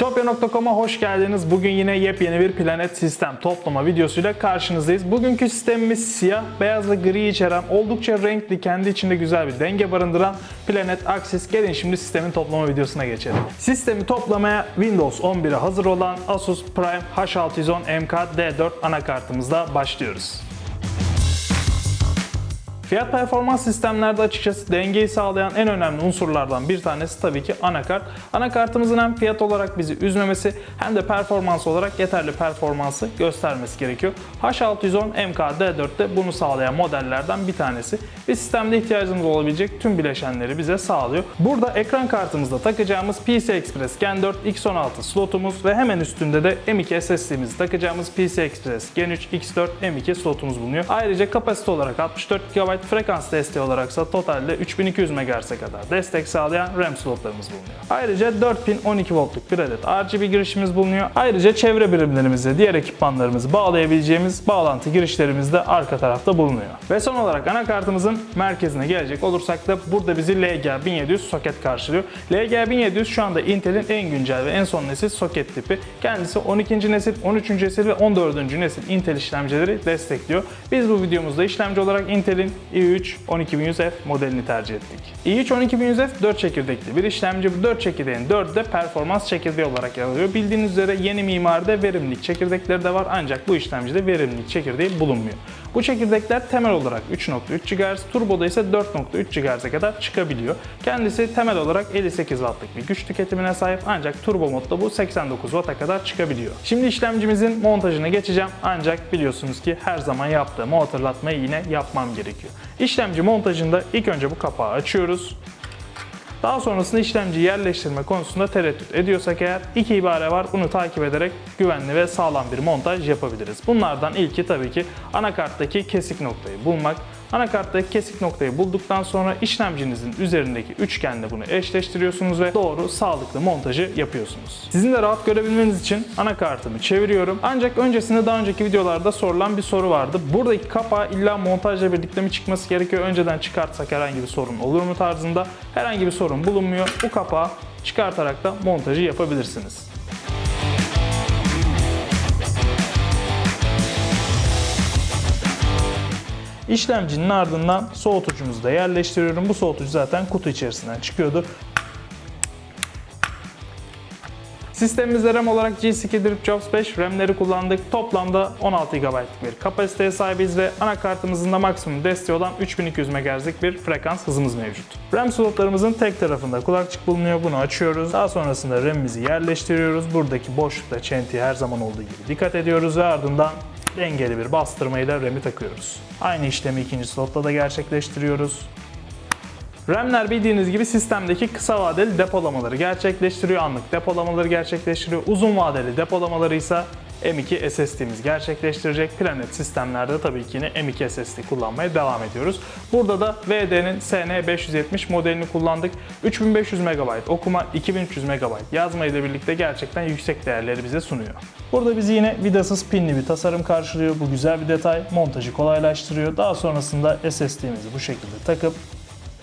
İtopya.com'a hoş geldiniz. Bugün yine yepyeni bir planet sistem toplama videosuyla karşınızdayız. Bugünkü sistemimiz siyah, beyaz ve gri içeren oldukça renkli, kendi içinde güzel bir denge barındıran Planet Axis. Gelin şimdi sistemin toplama videosuna geçelim. Sistemi toplamaya Windows 11'e hazır olan Asus Prime H610 MK D4 anakartımızla başlıyoruz. Fiyat performans sistemlerde açıkçası dengeyi sağlayan en önemli unsurlardan bir tanesi tabii ki anakart. Anakartımızın hem fiyat olarak bizi üzmemesi hem de performans olarak yeterli performansı göstermesi gerekiyor. H610 MKD4'te bunu sağlayan modellerden bir tanesi ve sistemde ihtiyacımız olabilecek tüm bileşenleri bize sağlıyor. Burada ekran kartımızda takacağımız PCI Express Gen 4 X16 slotumuz ve hemen üstünde de M2 SSD'mizi takacağımız PCI Express Gen 3 X4 M2 slotumuz bulunuyor. Ayrıca kapasite olarak 64 GB frekans desteği olaraksa totalde 3200 MHz'e kadar destek sağlayan RAM slotlarımız bulunuyor. Ayrıca 4 pin 12 voltluk bir adet RGB girişimiz bulunuyor. Ayrıca çevre birimlerimize diğer ekipmanlarımızı bağlayabileceğimiz bağlantı girişlerimiz de arka tarafta bulunuyor. Ve son olarak anakartımızın merkezine gelecek olursak da burada bizi LG1700 soket karşılıyor. LG1700 şu anda Intel'in en güncel ve en son nesil soket tipi. Kendisi 12. nesil, 13. nesil ve 14. nesil Intel işlemcileri destekliyor. Biz bu videomuzda işlemci olarak Intel'in i3 12100F modelini tercih ettik. i3 12100F 4 çekirdekli bir işlemci. Bu 4 çekirdeğin 4'ü de performans çekirdeği olarak yer alıyor. Bildiğiniz üzere yeni mimaride verimlilik çekirdekleri de var ancak bu işlemcide verimlilik çekirdeği bulunmuyor. Bu çekirdekler temel olarak 3.3 GHz, turboda ise 4.3 GHz'e kadar çıkabiliyor. Kendisi temel olarak 58 Watt'lık bir güç tüketimine sahip ancak turbo modda bu 89 Watt'a kadar çıkabiliyor. Şimdi işlemcimizin montajına geçeceğim ancak biliyorsunuz ki her zaman yaptığımı hatırlatmayı yine yapmam gerekiyor. İşlemci montajında ilk önce bu kapağı açıyoruz. Daha sonrasında işlemci yerleştirme konusunda tereddüt ediyorsak eğer iki ibare var. Bunu takip ederek güvenli ve sağlam bir montaj yapabiliriz. Bunlardan ilki tabii ki anakarttaki kesik noktayı bulmak. Anakarttaki kesik noktayı bulduktan sonra işlemcinizin üzerindeki üçgenle bunu eşleştiriyorsunuz ve doğru sağlıklı montajı yapıyorsunuz. Sizin de rahat görebilmeniz için anakartımı çeviriyorum. Ancak öncesinde daha önceki videolarda sorulan bir soru vardı. Buradaki kapağı illa montajla birlikte mi çıkması gerekiyor? Önceden çıkartsak herhangi bir sorun olur mu tarzında herhangi bir sorun bulunmuyor. Bu kapağı çıkartarak da montajı yapabilirsiniz. İşlemcinin ardından soğutucumuzu da yerleştiriyorum. Bu soğutucu zaten kutu içerisinden çıkıyordu. Sistemimizde RAM olarak G2 DripJobs 5 RAM'leri kullandık. Toplamda 16 GB'lık bir kapasiteye sahibiz ve anakartımızın da maksimum desteği olan 3200 MHz'lik bir frekans hızımız mevcut. RAM slotlarımızın tek tarafında kulakçık bulunuyor. Bunu açıyoruz. Daha sonrasında RAM'imizi yerleştiriyoruz. Buradaki boşlukta çentiye her zaman olduğu gibi dikkat ediyoruz ve ardından dengeli bir bastırmayla RAM'i takıyoruz. Aynı işlemi ikinci slotta da gerçekleştiriyoruz. RAM'ler bildiğiniz gibi sistemdeki kısa vadeli depolamaları gerçekleştiriyor, anlık depolamaları gerçekleştiriyor. Uzun vadeli depolamaları ise M2 SSD'miz gerçekleştirecek. Planet sistemlerde tabii ki yine M2 SSD kullanmaya devam ediyoruz. Burada da VD'nin SN570 modelini kullandık. 3500 MB okuma, 2300 MB yazma ile birlikte gerçekten yüksek değerleri bize sunuyor. Burada bizi yine vidasız pinli bir tasarım karşılıyor. Bu güzel bir detay. Montajı kolaylaştırıyor. Daha sonrasında SSD'mizi bu şekilde takıp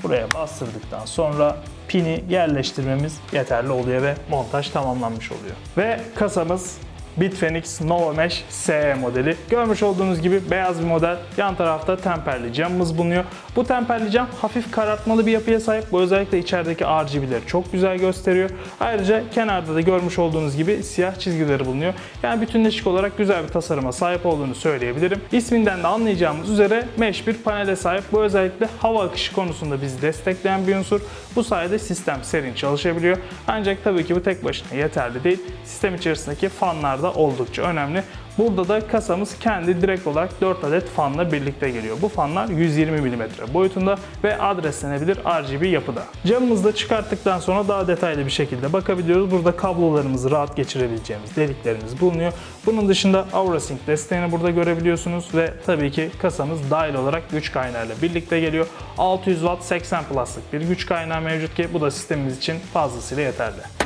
Buraya bastırdıktan sonra pini yerleştirmemiz yeterli oluyor ve montaj tamamlanmış oluyor. Ve kasamız Bitfenix Nova Mesh SE modeli. Görmüş olduğunuz gibi beyaz bir model. Yan tarafta temperli camımız bulunuyor. Bu temperli cam hafif karartmalı bir yapıya sahip. Bu özellikle içerideki RGB'leri çok güzel gösteriyor. Ayrıca kenarda da görmüş olduğunuz gibi siyah çizgileri bulunuyor. Yani bütünleşik olarak güzel bir tasarıma sahip olduğunu söyleyebilirim. İsminden de anlayacağımız üzere mesh bir panele sahip. Bu özellikle hava akışı konusunda bizi destekleyen bir unsur. Bu sayede sistem serin çalışabiliyor. Ancak tabii ki bu tek başına yeterli değil. Sistem içerisindeki fanlar da oldukça önemli. Burada da kasamız kendi direkt olarak 4 adet fanla birlikte geliyor. Bu fanlar 120 mm boyutunda ve adreslenebilir RGB yapıda. Camımızı da çıkarttıktan sonra daha detaylı bir şekilde bakabiliyoruz. Burada kablolarımızı rahat geçirebileceğimiz deliklerimiz bulunuyor. Bunun dışında AuraSync desteğini burada görebiliyorsunuz ve tabii ki kasamız dahil olarak güç kaynağıyla birlikte geliyor. 600 Watt 80 Plus'lık bir güç kaynağı mevcut ki bu da sistemimiz için fazlasıyla yeterli.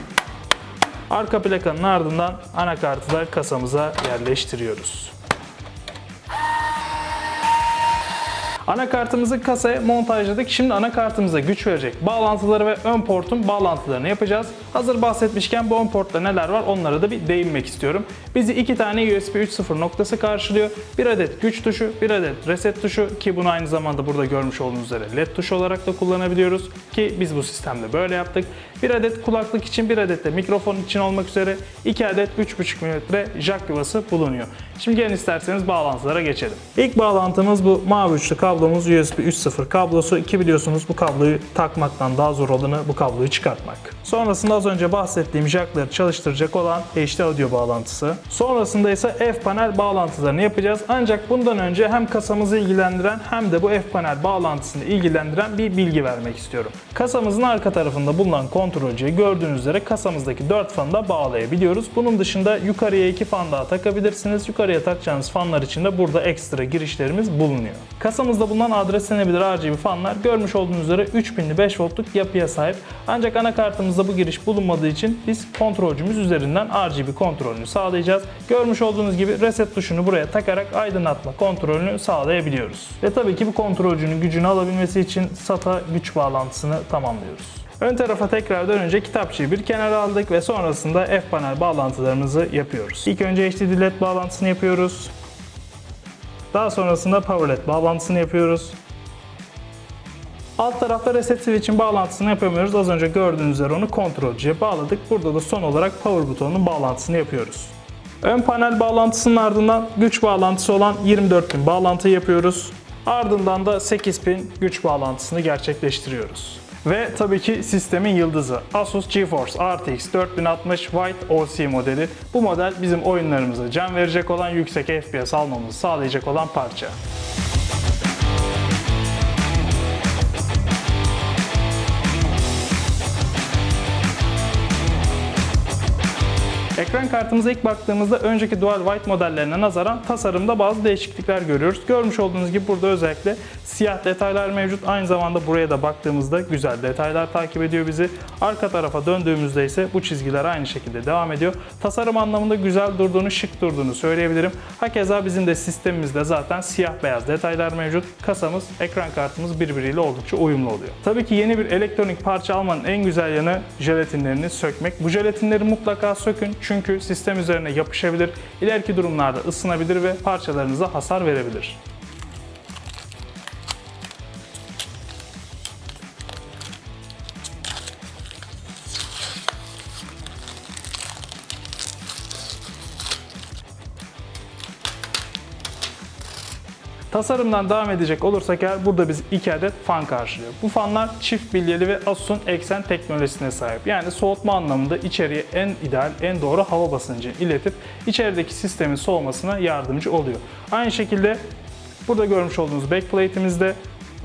Arka plakanın ardından anakartı da kasamıza yerleştiriyoruz. Anakartımızı kasaya montajladık. Şimdi anakartımıza güç verecek bağlantıları ve ön portun bağlantılarını yapacağız. Hazır bahsetmişken bu ön portta neler var onlara da bir değinmek istiyorum. Bizi iki tane USB 3.0 noktası karşılıyor. Bir adet güç tuşu, bir adet reset tuşu ki bunu aynı zamanda burada görmüş olduğunuz üzere LED tuşu olarak da kullanabiliyoruz ki biz bu sistemde böyle yaptık. Bir adet kulaklık için, bir adet de mikrofon için olmak üzere iki adet 3.5 mm jack yuvası bulunuyor. Şimdi gelin isterseniz bağlantılara geçelim. İlk bağlantımız bu mavi uçlu kablomuz USB 3.0 kablosu. Ki biliyorsunuz bu kabloyu takmaktan daha zor olanı bu kabloyu çıkartmak. Sonrasında az önce bahsettiğim jackları çalıştıracak olan HD audio bağlantısı. Sonrasında ise F panel bağlantılarını yapacağız. Ancak bundan önce hem kasamızı ilgilendiren hem de bu F panel bağlantısını ilgilendiren bir bilgi vermek istiyorum. Kasamızın arka tarafında bulunan kontrolcüye gördüğünüz üzere kasamızdaki 4 fanı da bağlayabiliyoruz. Bunun dışında yukarıya 2 fan daha takabilirsiniz. Yukarıya takacağınız fanlar için de burada ekstra girişlerimiz bulunuyor. Kasamızda bulunan adreslenebilir RGB fanlar görmüş olduğunuz üzere 3000'li 5 voltluk yapıya sahip. Ancak anakartımızda bu giriş bulunmadığı için biz kontrolcümüz üzerinden RGB kontrolünü sağlayacağız. Görmüş olduğunuz gibi reset tuşunu buraya takarak aydınlatma kontrolünü sağlayabiliyoruz. Ve tabii ki bu kontrolcünün gücünü alabilmesi için SATA güç bağlantısını tamamlıyoruz. Ön tarafa tekrar dönünce kitapçıyı bir kenara aldık ve sonrasında F panel bağlantılarımızı yapıyoruz. İlk önce HDD LED bağlantısını yapıyoruz. Daha sonrasında Power LED bağlantısını yapıyoruz. Alt tarafta reset switch'in bağlantısını yapamıyoruz. Az önce gördüğünüz üzere onu kontrolcüye bağladık. Burada da son olarak power butonunun bağlantısını yapıyoruz. Ön panel bağlantısının ardından güç bağlantısı olan 24 pin bağlantı yapıyoruz. Ardından da 8 pin güç bağlantısını gerçekleştiriyoruz. Ve tabii ki sistemin yıldızı Asus GeForce RTX 4060 White OC modeli. Bu model bizim oyunlarımıza can verecek olan yüksek FPS almamızı sağlayacak olan parça. Ekran kartımıza ilk baktığımızda önceki Dual White modellerine nazaran tasarımda bazı değişiklikler görüyoruz. Görmüş olduğunuz gibi burada özellikle siyah detaylar mevcut. Aynı zamanda buraya da baktığımızda güzel detaylar takip ediyor bizi. Arka tarafa döndüğümüzde ise bu çizgiler aynı şekilde devam ediyor. Tasarım anlamında güzel durduğunu, şık durduğunu söyleyebilirim. Hakeza bizim de sistemimizde zaten siyah beyaz detaylar mevcut. Kasamız, ekran kartımız birbiriyle oldukça uyumlu oluyor. Tabii ki yeni bir elektronik parça almanın en güzel yanı jelatinlerini sökmek. Bu jelatinleri mutlaka sökün çünkü sistem üzerine yapışabilir, ileriki durumlarda ısınabilir ve parçalarınıza hasar verebilir. Tasarımdan devam edecek olursak eğer burada biz iki adet fan karşılıyor. Bu fanlar çift bilyeli ve Asus'un eksen teknolojisine sahip. Yani soğutma anlamında içeriye en ideal, en doğru hava basıncı iletip içerideki sistemin soğumasına yardımcı oluyor. Aynı şekilde burada görmüş olduğunuz backplate'imizde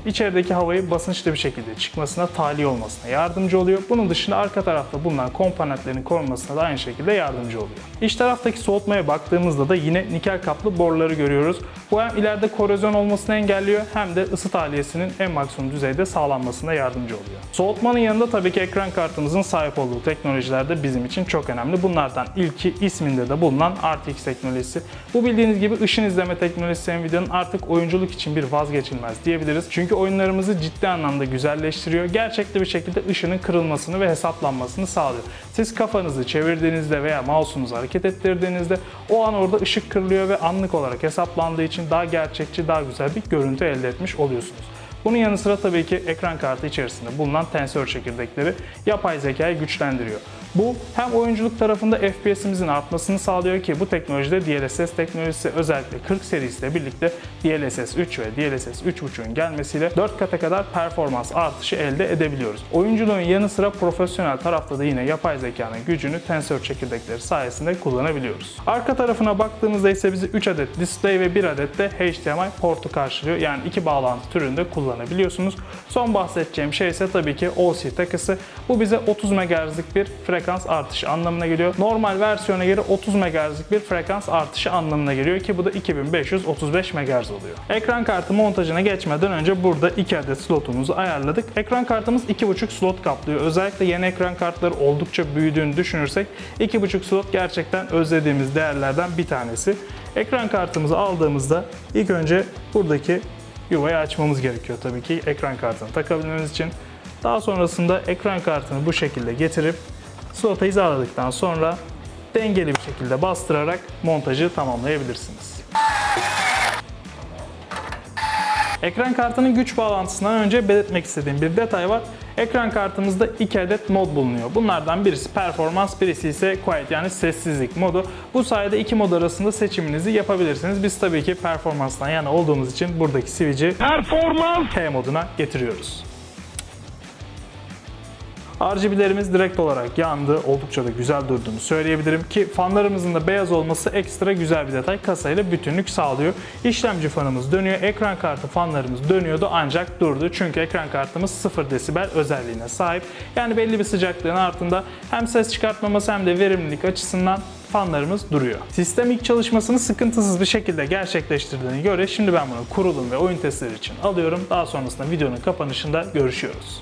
içerideki havayı basınçlı bir şekilde çıkmasına, tahliye olmasına yardımcı oluyor. Bunun dışında arka tarafta bulunan komponentlerin korunmasına da aynı şekilde yardımcı oluyor. İç taraftaki soğutmaya baktığımızda da yine nikel kaplı boruları görüyoruz. Bu hem ileride korozyon olmasını engelliyor hem de ısı tahliyesinin en maksimum düzeyde sağlanmasına yardımcı oluyor. Soğutmanın yanında tabii ki ekran kartımızın sahip olduğu teknolojiler de bizim için çok önemli. Bunlardan ilki isminde de bulunan RTX teknolojisi. Bu bildiğiniz gibi ışın izleme teknolojisi Nvidia'nın artık oyunculuk için bir vazgeçilmez diyebiliriz. Çünkü oyunlarımızı ciddi anlamda güzelleştiriyor. Gerçekçi bir şekilde ışının kırılmasını ve hesaplanmasını sağlıyor. Siz kafanızı çevirdiğinizde veya mouse'unuzu hareket ettirdiğinizde o an orada ışık kırılıyor ve anlık olarak hesaplandığı için daha gerçekçi, daha güzel bir görüntü elde etmiş oluyorsunuz. Bunun yanı sıra tabii ki ekran kartı içerisinde bulunan tensör çekirdekleri yapay zekayı güçlendiriyor. Bu hem oyunculuk tarafında FPS'imizin artmasını sağlıyor ki bu teknolojide DLSS teknolojisi özellikle 40 serisiyle birlikte DLSS 3 ve DLSS 3.5'ün gelmesiyle 4 kata kadar performans artışı elde edebiliyoruz. Oyunculuğun yanı sıra profesyonel tarafta da yine yapay zekanın gücünü tensör çekirdekleri sayesinde kullanabiliyoruz. Arka tarafına baktığımızda ise bizi 3 adet display ve 1 adet de HDMI portu karşılıyor. Yani iki bağlantı türünde kullanabiliyorsunuz. Son bahsedeceğim şey ise tabii ki OC takısı. Bu bize 30 MHz'lik bir frekans artışı anlamına geliyor. Normal versiyona göre 30 MHz'lik bir frekans artışı anlamına geliyor ki bu da 2535 MHz oluyor. Ekran kartı montajına geçmeden önce burada 2 adet slotumuzu ayarladık. Ekran kartımız 2.5 slot kaplıyor. Özellikle yeni ekran kartları oldukça büyüdüğünü düşünürsek 2.5 slot gerçekten özlediğimiz değerlerden bir tanesi. Ekran kartımızı aldığımızda ilk önce buradaki yuvayı açmamız gerekiyor tabii ki ekran kartını takabilmemiz için. Daha sonrasında ekran kartını bu şekilde getirip slota hizaladıktan sonra dengeli bir şekilde bastırarak montajı tamamlayabilirsiniz. Ekran kartının güç bağlantısından önce belirtmek istediğim bir detay var. Ekran kartımızda iki adet mod bulunuyor. Bunlardan birisi performans, birisi ise quiet yani sessizlik modu. Bu sayede iki mod arasında seçiminizi yapabilirsiniz. Biz tabii ki performanstan yana olduğumuz için buradaki switch'i Performans. P moduna getiriyoruz. RGB'lerimiz direkt olarak yandı. Oldukça da güzel durduğunu söyleyebilirim ki fanlarımızın da beyaz olması ekstra güzel bir detay. Kasayla bütünlük sağlıyor. İşlemci fanımız dönüyor. Ekran kartı fanlarımız dönüyordu ancak durdu. Çünkü ekran kartımız 0 desibel özelliğine sahip. Yani belli bir sıcaklığın altında hem ses çıkartmaması hem de verimlilik açısından fanlarımız duruyor. Sistem ilk çalışmasını sıkıntısız bir şekilde gerçekleştirdiğine göre şimdi ben bunu kurulum ve oyun testleri için alıyorum. Daha sonrasında videonun kapanışında görüşüyoruz.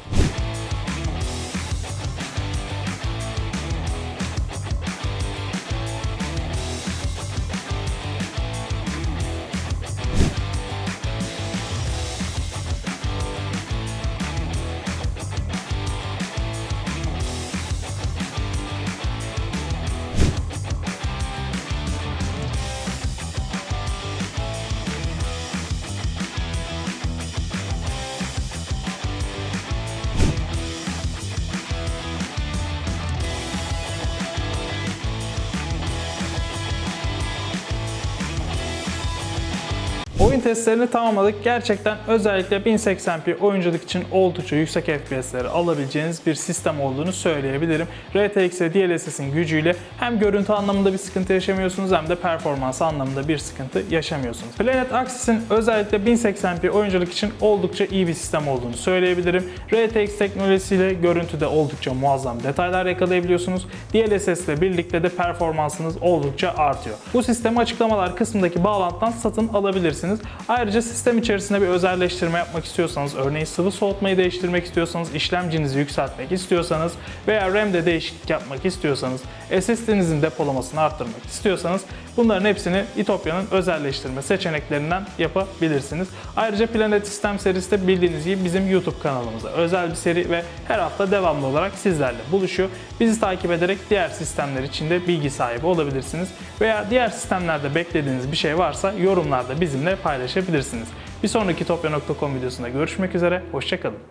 Oyun testlerini tamamladık. Gerçekten özellikle 1080p oyunculuk için oldukça yüksek FPS'leri alabileceğiniz bir sistem olduğunu söyleyebilirim. RTX ve DLSS'in gücüyle hem görüntü anlamında bir sıkıntı yaşamıyorsunuz hem de performans anlamında bir sıkıntı yaşamıyorsunuz. Planet Axis'in özellikle 1080p oyunculuk için oldukça iyi bir sistem olduğunu söyleyebilirim. RTX teknolojisiyle görüntüde oldukça muazzam detaylar yakalayabiliyorsunuz. DLSS ile birlikte de performansınız oldukça artıyor. Bu sistemi açıklamalar kısmındaki bağlantıdan satın alabilirsiniz. Ayrıca sistem içerisinde bir özelleştirme yapmak istiyorsanız, örneğin sıvı soğutmayı değiştirmek istiyorsanız, işlemcinizi yükseltmek istiyorsanız veya RAM'de değişiklik yapmak istiyorsanız, SSD'nizin depolamasını arttırmak istiyorsanız bunların hepsini İtopya'nın özelleştirme seçeneklerinden yapabilirsiniz. Ayrıca Planet Sistem serisi de bildiğiniz gibi bizim YouTube kanalımıza özel bir seri ve her hafta devamlı olarak sizlerle buluşuyor. Bizi takip ederek diğer sistemler için de bilgi sahibi olabilirsiniz. Veya diğer sistemlerde beklediğiniz bir şey varsa yorumlarda bizimle paylaşabilirsiniz. Bir sonraki topya.com videosunda görüşmek üzere, hoşçakalın.